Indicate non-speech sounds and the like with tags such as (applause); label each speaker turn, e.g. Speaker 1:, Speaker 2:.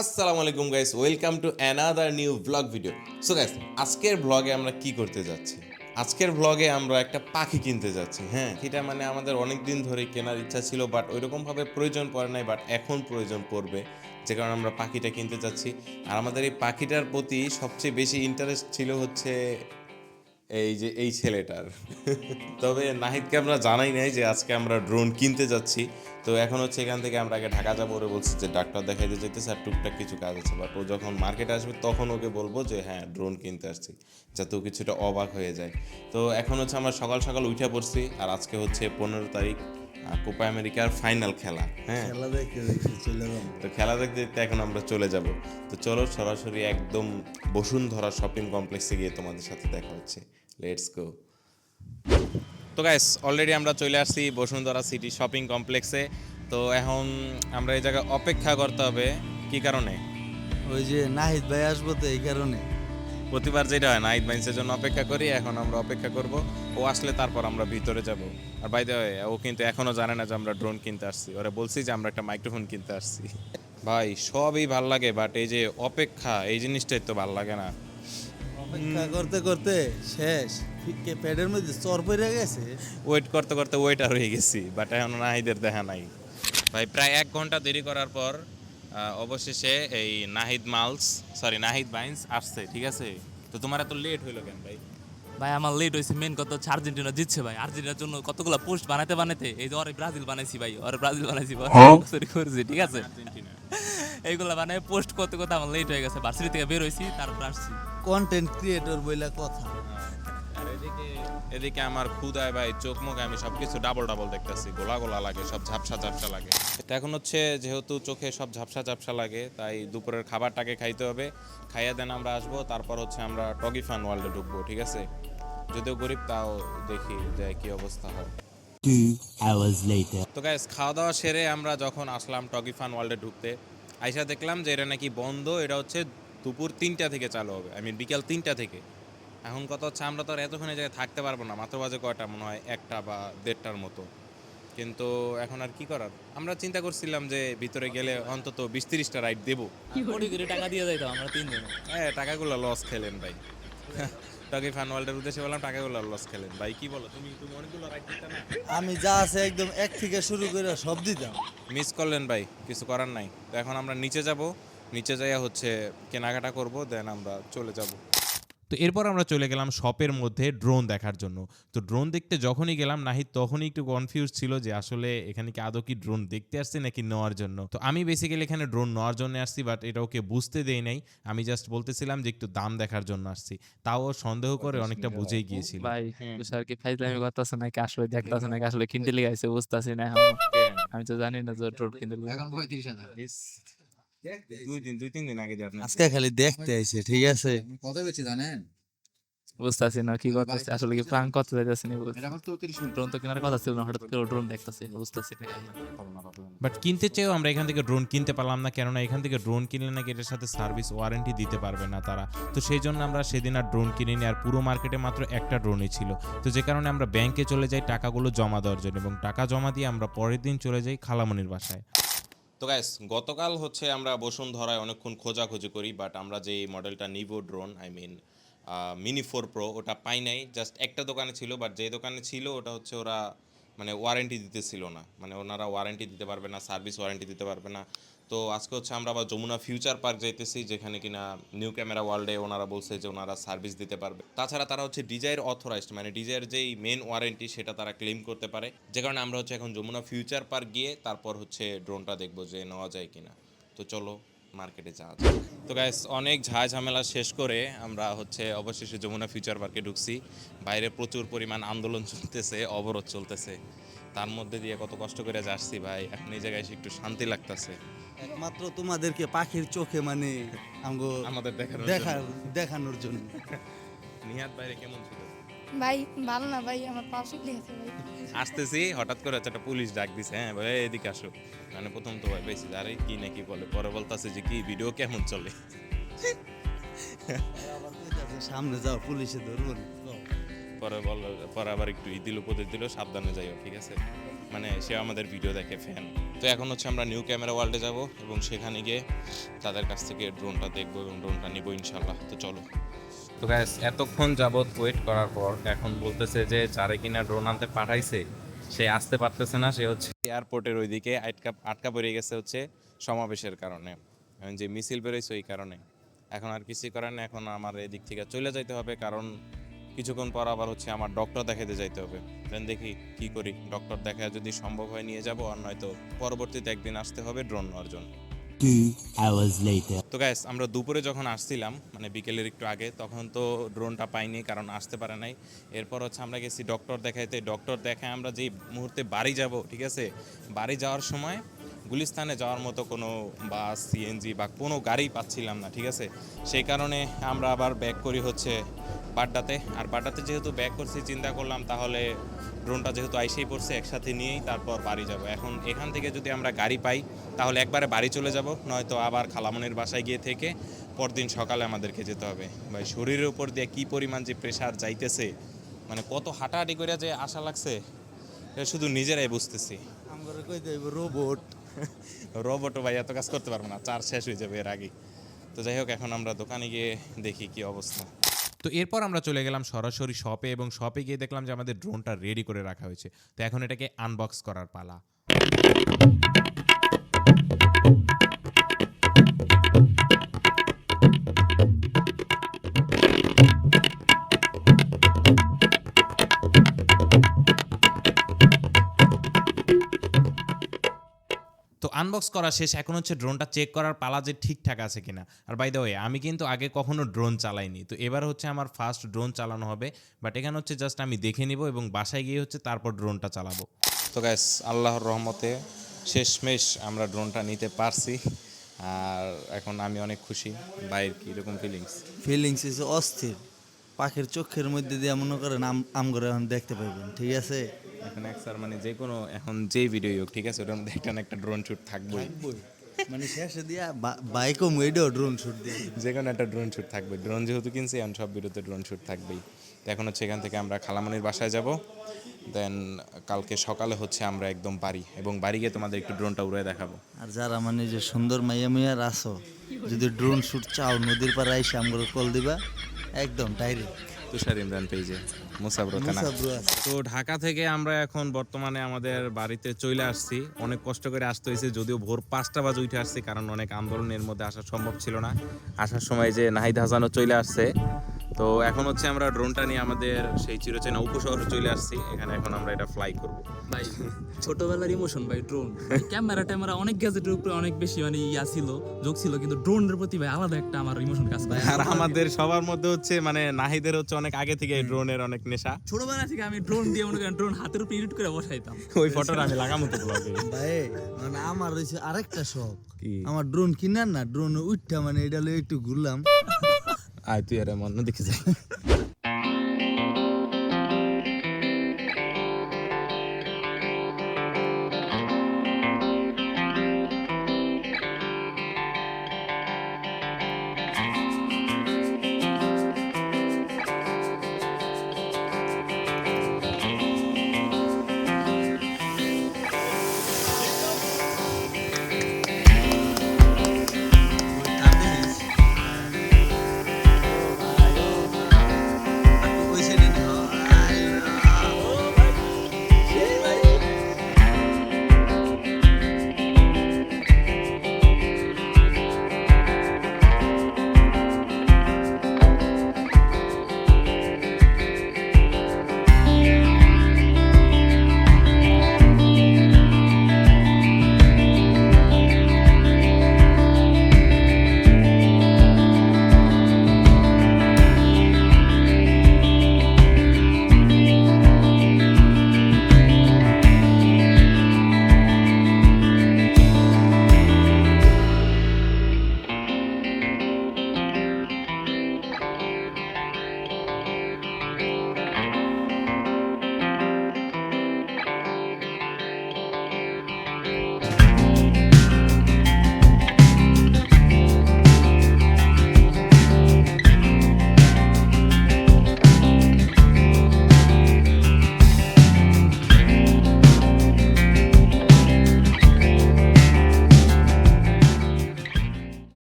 Speaker 1: আসসালামু আলাইকুম guys welcome to another new vlog video so guys আজকের ব্লগে আমরা কি করতে যাচ্ছি? আজকের ব্লগে আমরা একটা পাখি কিনতে যাচ্ছি। হ্যাঁ এটা মানে আমাদের অনেক দিন ধরে কেনার ইচ্ছা ছিল বাট ওইরকমভাবে প্রয়োজন পড়ে নাই বাট এখন প্রয়োজন পড়বে। যে কারণে আমরা পাখিটা কিনতে যাচ্ছি। আর আমাদের এই পাখিটার প্রতি সবচেয়ে বেশি ইন্টারেস্ট ছিল হচ্ছে এই যে এই ছেলেটার। (laughs) তবে নাহিদকে আমরা জানাই নাই যে আজকে আমরা ড্রোন কিনতে যাচ্ছি। তো এখন হচ্ছে এখান থেকে আমরা আগে ঢাকা যাব ওরে বলছি যে ডাক্তার দেখাইতে যেতেছে আর টুকটাক কিছু কাজ আছে। বাট ও যখন মার্কেটে আসবে তখন ওকে বলব যে হ্যাঁ ড্রোন কিনতে আসছি যাতে ও কিছুটা অবাক হয়ে যায়। তো এখন হচ্ছে আমরা সকাল সকাল উঠে পড়ছি আর আজকে হচ্ছে পনেরো তারিখ কোপা আমেরিকার ফাইনাল খেলা হ্যাঁ?
Speaker 2: খেলা দেখতে দেখতে চলে যাব।
Speaker 1: তো খেলা দেখতে দেখতে এখন আমরা চলে যাব। তো চলো সরাসরি একদম বসুন্ধরা শপিং কমপ্লেক্সে গিয়ে তোমাদের সাথে দেখা হচ্ছে। লেটস গো তো গাইস অলরেডি আমরা চলে আসছি বসুন্ধরা সিটি শপিং কমপ্লেক্সে তো এখন আমরা এই জায়গায় অপেক্ষা করতে হবে কি কারণে?
Speaker 2: ওই যে নাহিদ ভাই আসব তো এই কারণে।
Speaker 1: প্রতিবার যেটা হয় নাইট বাইন্সের জন্য অপেক্ষা করি এখন আমরা অপেক্ষা করব। ও আসলে তারপর আমরা ভিতরে যাব। আর বাইদে ও কিন্তু এখনও জানে না যে আমরা ড্রোন কিনতে আসছি। ওরা বলছি যে আমরা একটা মাইক্রোফোন কিনতে আসছি। ভাই সবই ভালো লাগে বাট এই যে অপেক্ষা এই জিনিসটাই তো ভালো লাগে না।
Speaker 2: অপেক্ষা করতে করতে শেষ। কে প্যাডের মধ্যে চর পড়ে গেছে।
Speaker 1: ওয়েট করতে করতে ওয়েটার হয়ে গেছি বাট এখন নাহিদের দেখা নাই। ভাই প্রায় এক ঘণ্টা দেরি করার পর অবশেষে এই নাহিদ মালস সরি নাহিদ বাইন্স আসছে ঠিক আছে? তো তোমার এত লেট হইল কেন ভাই?
Speaker 3: ভাই আমার লেট হয়েছে মেন কথা হচ্ছে আর্জেন্টিনা জিতছে ভাই। আর্জেন্টিনার জন্য কতগুলো পোস্ট বানাতে বানাতে এই যে ওরে ব্রাজিল বানাইছি ভাই ওরে ব্রাজিল বানাইছি সরি (laughs) করেছি ঠিক আছে? (laughs) এইগুলা বানায় পোস্ট করতে করতে আমার লেট হয়ে গেছে ভার্সিটি থেকে বের হয়েছি তারপর আসছি।
Speaker 2: কন্টেন্ট ক্রিয়েটর বইলা কথা।
Speaker 1: এদিকে আমার ক্ষুদায় ভাই চোখ মুখে আমি সবকিছু ডাবল ডাবল দেখতেছি। গোলা গোলা লাগে সব ঝাপসা ঝাপসা লাগে। এটা এখন হচ্ছে যেহেতু চোখে সব ঝাপসা ঝাপসা লাগে তাই দুপুরের খাবারটাকে খাইতে হবে। খাইয়া দেন আমরা আসব তারপর হচ্ছে আমরা টগি ফান ওয়ার্ল্ডে ঢুকবো ঠিক আছে? যদিও গরিব তাও দেখি যে কি অবস্থা হয়. তো গাইস খাওয়া দাওয়া সেরে আমরা যখন আসলাম টগি ফান ওয়ার্ল্ডে ঢুকতে আইসা দেখলাম যে এটা নাকি বন্ধ এটা হচ্ছে দুপুর তিনটা থেকে চালু হবে। আই মিন বিকাল তিনটা থেকে। এখন কথা হচ্ছে আমরা তো আর এতক্ষণ এই জায়গায় থাকতে পারব না। মাত্র বাজে কয়টা? মনে হয় একটা বা দেড়টার মতো। কিন্তু এখন আর কি করার? আমরা চিন্তা করছিলাম যে ভিতরে গেলে অন্তত বিশ তিরিশটা রাইড দেবো।
Speaker 3: কোটি কোটি টাকা দিয়ে যাইতাম আমরা তিনজন।
Speaker 1: হ্যাঁ টাকাগুলো লস খেলেন ভাই। টগি ফান ওয়ার্ল্ডের উদ্দেশ্যে বললাম টাকাগুলো লস খেলেন। ভাই কি বলো? তুমি তুমি অনেকগুলো রাইড দিতে না?
Speaker 2: আমি যা আছে একদম এক থেকে শুরু করে সব দিতাম।
Speaker 1: মিস করলেন ভাই কিছু করার নাই। তো এখন আমরা নিচে যাব। নিচে যাইয়া হচ্ছে কেনাকাটা করব দেন আমরা চলে যাব। তো এরপর আমরা চলে গেলাম শপের মধ্যে ড্রোন দেখার জন্য। তো ড্রোন দেখতে যখনই গেলাম নাহিদ তখনই একটু কনফিউজ ছিল যে আসলে এখানে কি আদৌ কি ড্রোন দেখতে আসছে নাকি নেওয়ার জন্য। তো আমি বেসিক্যালি এখানে ড্রোন নেওয়ার জন্য আসছি বাট এটা ওকে বুঝতে দেই নাই। আমি জাস্ট বলতেছিলাম যে একটু দাম দেখার জন্য আসছি। তাও ও সন্দেহ করে অনেকটা বুঝেই গিয়েছিল।
Speaker 3: ভাই তুষার কি ফাইজলামি করতেছে নাকি আসলে দেখতেছে নাকি আসলে কিনতে লিগে আইছে বুঝতেছি না। আমি তো জানি না যে ড্রোন কিনতে লিগে
Speaker 4: এখন পঁয়ত্রিশ হাজার।
Speaker 1: দুই দিন দুই তিন দিন আগে যাবেন
Speaker 2: আজকে খালি দেখতে আইছে ঠিক আছে?
Speaker 4: কত বেশি জানেন?
Speaker 3: বুঝতেছি না কি করতেছে? আসলে কি প্রাণ করতে যাইতেছে নি ড্রোন তো কেনার কথা ছিল না হঠাৎ করে ড্রোন দেখতেছে বুঝতেছি না
Speaker 1: বাট কিনতে চেয়েও আমরা এখান থেকে ড্রোন কিনতে পারলাম না কেননা এখান থেকে ড্রোন কিনলে নাকি এটার সাথে সার্ভিস ওয়ারেন্টি দিতে পারবে না তারা। তো সেই জন্য আমরা সেদিন আর ড্রোন কিনিনি আর পুরো মার্কেটে মাত্র একটা ড্রোনই ছিল। তো যে কারণে আমরা ব্যাংকে চলে যাই টাকাগুলো জমা দেওয়ার জন্য এবং টাকা জমা দিয়ে আমরা পরের দিন চলে যাই খালামনির বাসায়। তো গ্যাস গতকাল হচ্ছে আমরা বসুন্ধরায় অনেকক্ষণ খোঁজাখুঁজি করি বাট আমরা যে মডেলটা নিভো drone I mean mini four pro ওটা পাই নাই। জাস্ট একটা দোকানে ছিল বাট যে দোকানে ছিল, ওটা হচ্ছে ওরা মানে ওয়ারেন্টি দিতেছিল না। মানে ওনারা ওয়ারেন্টি দিতে পারবে না সার্ভিস ওয়ারেন্টি দিতে পারবে না। তো আজকে হচ্ছে আমরা আবার যমুনা ফিউচার পার্ক যাইতেছি, যেখানে কিনা নিউ ক্যামেরা ওয়ার্ল্ডে ওনারা বলছে যে ওনারা সার্ভিস দিতে পারবে। তাছাড়া তারা হচ্ছে ডিজাইয়ের অথরাইজড মানে ডিজাইয়ের যেই মেন ওয়ারেন্টি সেটা তারা ক্লেম করতে পারে। যে কারণে আমরা হচ্ছে এখন যমুনা ফিউচার পার্ক গিয়ে তারপর হচ্ছে ড্রোনটা দেখব যে নেওয়া যায় কিনা। তো চলো মার্কেটে যাওয়া যাক তো গ্যাস অনেক ঝাঁ ঝামেলা শেষ করে আমরা হচ্ছে অবশেষে যমুনা ফিউচার পার্কে ঢুকছি। বাইরে প্রচুর পরিমাণ আন্দোলন চলতেছে অবরোধ চলতেছে। তার মধ্যে দিয়ে কত কষ্ট করে যাচ্ছি ভাই এখন এই জায়গায় এসে একটু শান্তি লাগতেছে।
Speaker 2: একমাত্র তোমাদেরকে পাখির চোখে মানে
Speaker 1: আমাদের দেখার
Speaker 2: দেখার দেখানোর জন্য।
Speaker 1: নিহাত বাইরে কেমন ছিল?
Speaker 5: ভাই ভালো না ভাই আমার পা শুকিয়ে ভাই।
Speaker 1: আসতেছি হঠাৎ করে একটা পুলিশ ডাক দিছে হ্যাঁ ভাই এদিকে আসো। মানে প্রথম তো ভাই বেশি আরে কি নাকি বলে? পরে বলতাছে যে কি ভিডিও কেমন চলে?
Speaker 2: সামনে যাও পুলিশে ধরবো। না। কও।
Speaker 1: পরে বল পরে আবার একটু ইদিল উপদেশ দিল সাবধানে যাইও ঠিক আছে? মানে সে আমাদের ভিডিও দেখে ফ্যান তো এখন হচ্ছে আমরা নিউ ক্যামেরা ওয়ার্ল্ডে যাব এবং সেখানে গিয়ে তাদের কাছ থেকে ড্রোনটা দেখব এবং ড্রোনটা নিবো ইনশাল্লাহ তো চলো। তো গ্যাস এতক্ষণ যাবৎ ওয়েট করার পর এখন বলতেছে যে যারে কিনা ড্রোন আনতে পাঠাইছে, সে আসতে পারতেছে না, সে হচ্ছে এয়ারপোর্টের ওইদিকে আটকা আটকা পড়ে গেছে হচ্ছে সমাবেশের কারণে। যে মিছিল বেরোইছে ওই কারণে। এখন আর কিছুই করার নেই, এখন আমার এদিক থেকে চলে যাইতে হবে, কারণ কিছুক্ষণ পর আবার হচ্ছে আমার ডক্টর দেখাতে যাইতে হবে। দেন দেখি কি করি। ডক্টর দেখা যদি সম্ভব হয় নিয়ে যাব, আর নয়তো পরবর্তীতে একদিন আসতে হবে ড্রোন নেওয়ার জন্য। তো গ্যাস আমরা দুপুরে যখন আসছিলাম মানে বিকেলের একটু আগে, তখন তো ড্রোনটা পাইনি, কারণ আসতে পারে নাই। এরপর হচ্ছে আমরা গেছি ডক্টর দেখাইতে। ডক্টর দেখায় আমরা যেই মুহূর্তে বাড়ি যাব, ঠিক আছে? বাড়ি যাওয়ার সময় গুলিস্তানে যাওয়ার মতো কোনো বাস সিএনজি বা কোনো গাড়ি পাচ্ছিলাম না, ঠিক আছে? সেই কারণে আমরা আবার ব্যাক করি হচ্ছে বাড্ডাতে আর বাড্ডাতে যেহেতু ব্যাক করছি চিন্তা করলাম তাহলে ড্রোনটা যেহেতু আইসেই পড়ছে একসাথে নিয়েই তারপর বাড়ি যাব। এখন এখান থেকে যদি আমরা গাড়ি পাই তাহলে একবারে বাড়ি চলে যাব নয়তো আবার খালামনের বাসায় গিয়ে থেকে পরদিন সকালে আমাদেরকে যেতে হবে। ভাই শরীরের উপর দিয়ে কি পরিমাণ যে প্রেশার যাইতেছে মানে কত হাঁটাহাঁটি করে যে আশা লাগছে এটা শুধু নিজেরাই বুঝতেছি।
Speaker 2: আমরা কই দেব রোবট
Speaker 1: রোবটও ভাই এত কাজ করতে পারব না চার্জ শেষ হয়ে যাবে এর আগে। তো যাই হোক এখন আমরা দোকানে গিয়ে দেখি কি অবস্থা। তো এরপর আমরা চলে গেলাম সরাসরি শপে এবং শপে গিয়ে দেখলাম যে আমাদের ড্রোনটা রেডি করে রাখা হয়েছে। তো এখন এটাকে আনবক্স করার পালা। আনবক্স করা শেষ এখন হচ্ছে ড্রোনটা চেক করার পালা যে ঠিকঠাক আছে কিনা। আর বাই দ্য ওয়ে আমি কিন্তু আগে কখনো ড্রোন চালাইনি। তো এবার হচ্ছে আমার ফার্স্ট ড্রোন চালানো হবে বাট এখানে হচ্ছে জাস্ট আমি দেখে নিব এবং বাসায় গিয়ে হচ্ছে তারপর ড্রোনটা চালাবো। তো গ্যাস আল্লাহর রহমতে শেষমেশ আমরা ড্রোনটা নিতে পারছি। আর এখন আমি অনেক খুশি বাইরের কীরকম ফিলিংস
Speaker 2: ফিলিংস ইজ অস্থির। পাখির চোখের মধ্যে দিয়ে মনে করেন আম আম করে এখন দেখতে পাইবেন ঠিক আছে?
Speaker 1: এখন এক স্যার মানে যে কোনো এখন যেই ভিডিও হোক ঠিক আছে? ওটার মধ্যে একটা না একটা ড্রোন শ্যুট থাকবেই।
Speaker 2: মানে শেষে দিয়া বাইকও মুইডেও ড্রোন শুট দিয়ে।
Speaker 1: যে কোনো একটা ড্রোন শ্যুট থাকবে। ড্রোন যেহেতু কিনছি এখন সব ভিডিওতে ড্রোন শ্যুট থাকবেই। তো এখন হচ্ছে এখান থেকে আমরা খালামনির বাসায় যাব। দেন কালকে সকালে হচ্ছে আমরা একদম বাড়ি। এবং বাড়ি গিয়ে তোমাদের একটু ড্রোনটা উড়ে দেখাবো।
Speaker 2: আর যারা মানে যে সুন্দর মাইয়া মিয়ার আসো যদি ড্রোন শুট চাও নদীর পাড়ে আইসে আমগুলো কল দিবা। একদম ডাইরেক্ট
Speaker 1: তুষার ইমরান পেজে মুসাবরত তো ঢাকা থেকে আমরা এখন বর্তমানে আমাদের বাড়িতে চলে আসছি। অনেক কষ্ট করে আসতে হয়েছে যদিও ভোর পাঁচটা বাজে উঠে আসছি কারণ অনেক আন্দোলনের মধ্যে আসা সম্ভব ছিল না। আসার সময় যে নাহিদ হাসানও চলে আসছে। তো এখন হচ্ছে আমরা ড্রোনটা নিয়ে আমাদের সেই চিরচেনা উপশহরে চলে আসছি। এখানে এখন আমরা এটা ফ্লাই করব।
Speaker 3: ভাই ছোটবেলার ইমোশন ভাই ড্রোন ক্যামেরা ট্যামেরা অনেক গ্যাজেটের উপরে অনেক বেশি মানে ইয়া ছিল যোগ ছিল কিন্তু ড্রোনের প্রতি ভাই আলাদা একটা আমার ইমোশন কাজ করে।
Speaker 1: আর আমাদের সবার মধ্যে হচ্ছে মানে নাহিদের হচ্ছে অনেক আগে থেকে ড্রোনের অনেক নেশা।
Speaker 3: ছোটবেলা থেকে আমি ড্রোন দিয়ে মনে করেন ড্রোন হাতের উপরে এডিট করে বসাইতাম।
Speaker 1: ওই ফটোটা আমি লাগামো তো ব্লগে
Speaker 2: ভাই মানে আমার হয়েছে আরেকটা শখ। আমার ড্রোন কিনার না ড্রোন উঠটা মানে এটা লইয়া একটু ঘুরলাম।
Speaker 1: আয় তুই আরে মন দেখে যাই